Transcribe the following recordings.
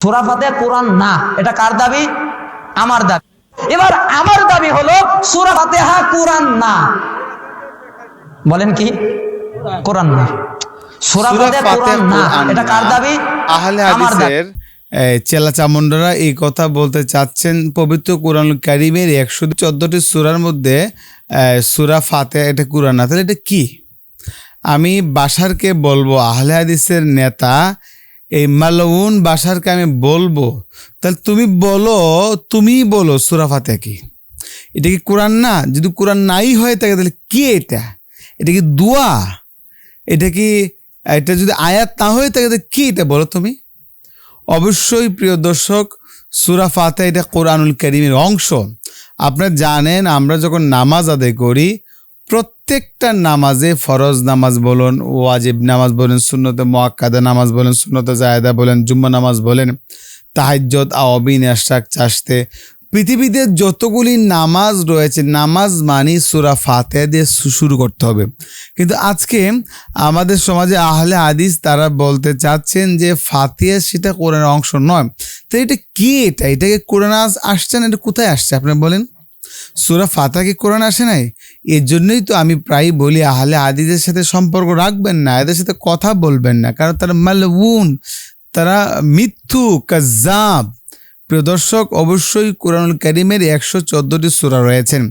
সুরা ফাতে কোরআন? না। এটা কার দাবি? আমার দাবি। এবার আমার দাবি হলো সুরা ফাতেহা কোরআন না। বলেন কি? কোরআন না। সুরা ফাতে কোরআন না। এটা কার দাবি? আহলে হাদিসের এই, চেলা চামুন্ডারা এই কথা বলতে চাচ্ছেন পবিত্র কোরআন কারিমের একশো চোদ্দটি সুরার মধ্যে সুরা ফাতে এটা কোরআন না। তাহলে এটা কি? আমি বাসারকে বলব আহলে হাদিসের নেতা এই মালউন বাসারকে আমি বলব। তাহলে তুমি বলো তুমি বলো সুরা ফাতে কি। এটা কি কোরআন না? যদি কোরআন নাই হয়ে থাকে তাহলে কি এটা? এটা কি দোয়া? এটা কি, এটা যদি আয়াত না হয়ে থাকে তাহলে কি এটা বলো তুমি? অবশ্যই প্রিয় দর্শক, সুরা ফাতে এটা কোরআনুল করিমের অংশ। আপনারা জানেন, আমরা যখন নামাজ আদায় করি প্রত্যেকটা নামাজে ফরজ নামাজ বলুন, ওয়াজিব নামাজ বলেন, সুন্নতে মোয়াক্কাদা নামাজ বলেন, সুন্নতে জায়দা বলেন, জুম্মা নামাজ বলেন তাহাজ্জত আওয়াবিন আশাক চাষতে পৃথিবীতে যতগুলি নামাজ রয়েছে, নামাজ মানি সুরা ফাতে দিয়ে শুরু করতে হবে। কিন্তু আজকে আমাদের সমাজে আহলে হাদিস তারা বলতে চাচ্ছেন যে ফাতিয়া সেটা কোরআনের অংশ নয়। তো এটা কি এটা? এটাকে কোরআন আস- আসছে না? এটা কোথায় আসছে? আপনি বলেন। সুরা ফাতা কি কোরআন আসে নাই? এর জন্যই তো আমি প্রায় বলি, আহলে হাদিসের সাথে সম্পর্ক রাখবেন না, এদের সাথে কথা বলবেন না। কারণ তারা মালউন, তারা মিথ্যু কাজাব প্রিয় দর্শক, অবশ্যই কোরআনুল করিমের একশো চোদ্দোটি সুরা রয়েছেন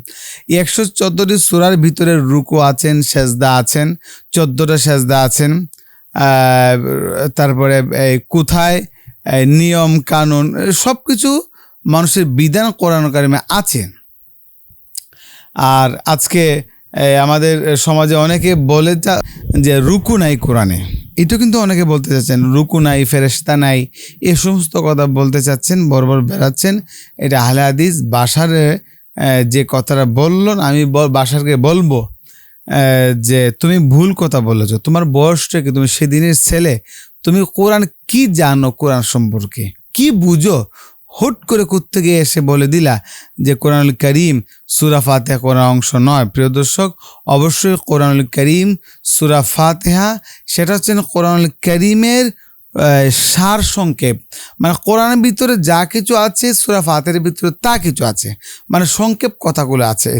একশো চোদ্দোটি সুরার ভিতরে রুকু আছেন, সেজদা আছেন, চোদ্দোটা সেজদা আছেন। তারপরে কোথায় নিয়ম, কানুন সব কিছু মানুষের বিধান কোরআন কারিমে আছে। আর আজকে আমাদের সমাজে অনেকে বলে যা- যে রুকু নাই কোরআনে। এটা কিন্তু অনেকে বলতে চাচ্ছেন, রুকু নাই ফেরেস্তা নাই, এ সমস্ত কথা বলতে চাচ্ছেন, বরবর বেড়াচ্ছেন। এটা আহলে হাদিস, বাসারে যে কথাটা বললেন আমি বাসারকে বলব যে তুমি ভুল কথা বলেছ, তোমার বয়সটা কি তুমি সেদিনের ছেলে, তুমি কোরআন কি জানো কোরআন সম্পর্কে? কি বুঝো? হুট করে কোত্থেকে এসে বলে দিলা যে কোরআনুল করিম সুরা ফাতেহা কোরআন অংশ নয়। প্রিয় দর্শক, অবশ্যই কোরআনুল করিম সুরা ফাতেহা, সেটা হচ্ছেন কোরআনুল করিমের সার সংক্ষেপ। মানে কোরআনের ভিতরে যা কিছু আছে, সুরা ফাতের ভিতরে তা কিছু আছে। মানে সংক্ষেপ কথাগুলো আছে